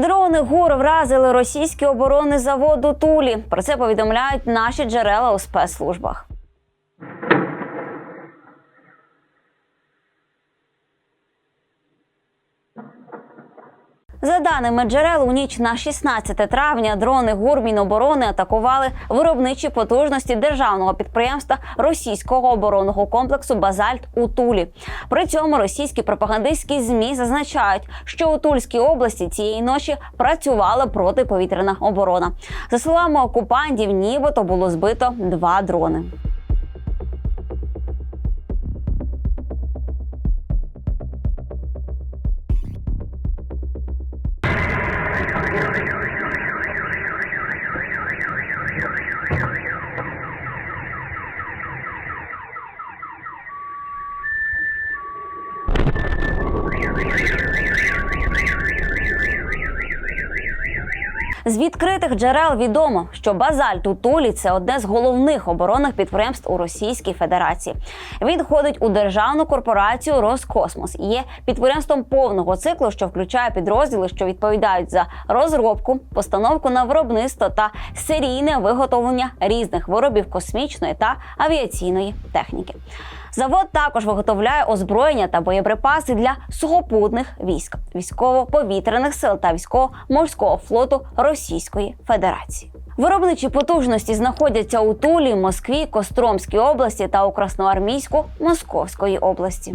Дрони ГУР вразили російські оборони заводу Тулі. Про це повідомляють наші джерела у спецслужбах. За даними джерел, у ніч на 16 травня дрони ГУР Міноборони атакували виробничі потужності державного підприємства російського оборонного комплексу Базальт у Тулі. При цьому російські пропагандистські змі зазначають, що у Тульській області цієї ночі працювала протиповітряна оборона. За словами окупантів, нібито було збито два дрони. Thank you. З відкритих джерел відомо, що базальт у Тулі це одне з головних оборонних підприємств у Російській Федерації. Він входить у державну корпорацію Роскосмос і є підприємством повного циклу, що включає підрозділи, що відповідають за розробку, постановку на виробництво та серійне виготовлення різних виробів космічної та авіаційної техніки. Завод також виготовляє озброєння та боєприпаси для сухопутних військ, військово-повітряних сил та військово-морського флоту Російської Федерації. Виробничі потужності знаходяться у Тулі, Москві, Костромській області та у Красноармійську Московської області.